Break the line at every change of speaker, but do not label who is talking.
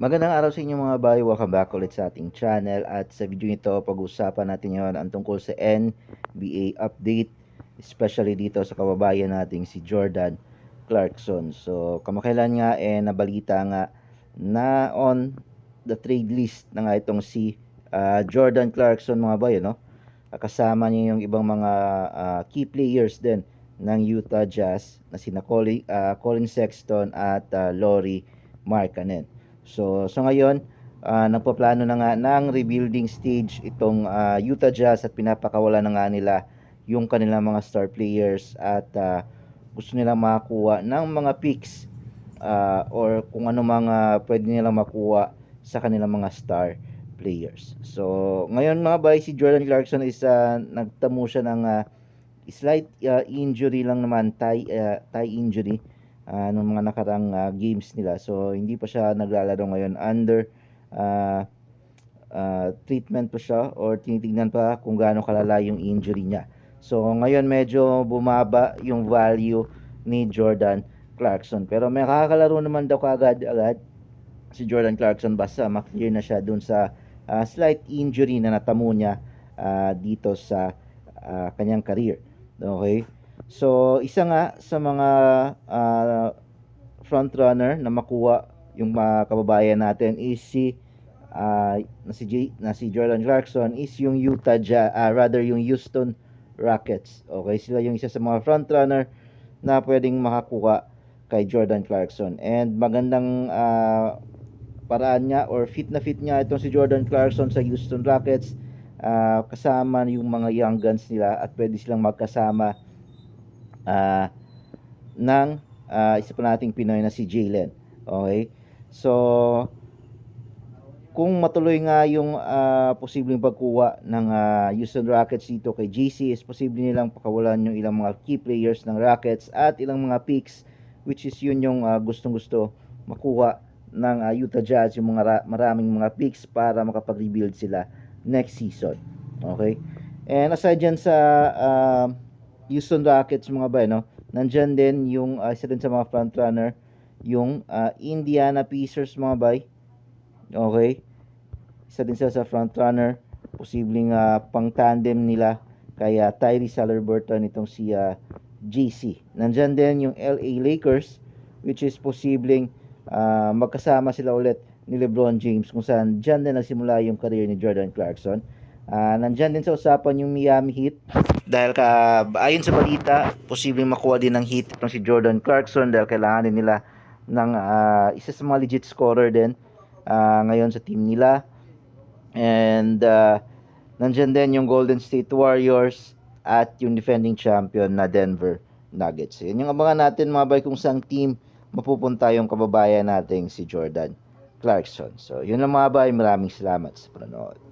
Magandang araw sa inyo mga bay. Welcome back ulit sa ating channel. At sa video nito, pag-usapan natin ngayon ang tungkol sa NBA update. Especially dito sa kababayan nating si Jordan Clarkson. So, kamakailan nga eh nabalita nga na on the trade list na nga itong si ah, Jordan Clarkson mga bay, no? Kasama niya yung ibang mga ah, key players din ng Utah Jazz na sina Colin, ah, Colin Sexton at ah, Laurie Markkanen. So, so ngayon, ah, nagpaplano na nga ng rebuilding stage itong ah, Utah Jazz at pinapakawala na nga nila yung kanilang mga star players at ah, gusto nilang makakuha ng mga picks ah, or kung ano mga pwede nilang makuha sa kanilang mga star players. So, ngayon mga bay, si Jordan Clarkson is ah, nagtamo siya ng ah, slight ah, injury lang naman, thigh, ah, thigh injury uh, nung mga nakarang ah, games nila. So hindi pa siya naglalaro ngayon under ah, ah, treatment pa siya or tinitingnan pa kung gaano kalala yung injury niya. So ngayon medyo bumaba yung value ni Jordan Clarkson. Pero may kakakalaro naman daw kagad agad si Jordan Clarkson basta maklear na siya dun sa ah, slight injury na natamo niya ah, dito sa ah, kanyang career. Okay? So, isa nga sa mga ah, front runner na makuha yung mga kababayan natin is si ah, na si J- na si Jordan Clarkson is yung Utah Jazz, ah, rather yung Houston Rockets. Okay, sila yung isa sa mga front runner na pwedeng makakuha kay Jordan Clarkson. And magandang ah, paraan niya or fit na fit niya itong si Jordan Clarkson sa Houston Rockets ah, kasama yung mga young guns nila at pwede silang magkasama ah ng ah, isa pa nating Pinoy na si Jalen. Okay? So, kung matuloy nga yung ah, posibleng pagkuha ng ah, Houston Rockets dito kay GC is posible nilang pakawalan yung ilang mga key players ng Rockets at ilang mga picks which is yun yung ah, gustong-gusto makuha ng ah, Utah Jazz yung mga ra- maraming mga picks para makapag-rebuild sila next season. Okay? And aside dyan sa ah, Houston Rockets mga ba, no? Nandyan din yung ah, isa din sa mga front runner, yung ah, Indiana Pacers mga bay. Okay? Isa din sila sa front runner, posibleng ah, pang tandem nila kaya Tyrese Halliburton itong si ah, JC. Nandyan din yung LA Lakers which is posibleng ah, magkasama sila ulit ni LeBron James kung saan dyan din nagsimula yung career ni Jordan Clarkson. Ah, nandyan din sa usapan yung Miami Heat dahil ka ayon sa balita, posibleng makuha din ng Heat itong si Jordan Clarkson dahil kailangan din nila ng ah, isa sa mga legit scorer din ah, ngayon sa team nila. And ah, nandyan din yung Golden State Warriors at yung defending champion na Denver Nuggets. Yan yung abangan natin mga bay kung saan team mapupunta yung kababayan nating si Jordan Clarkson. So, yun lang mga bay. Maraming salamat sa panonood.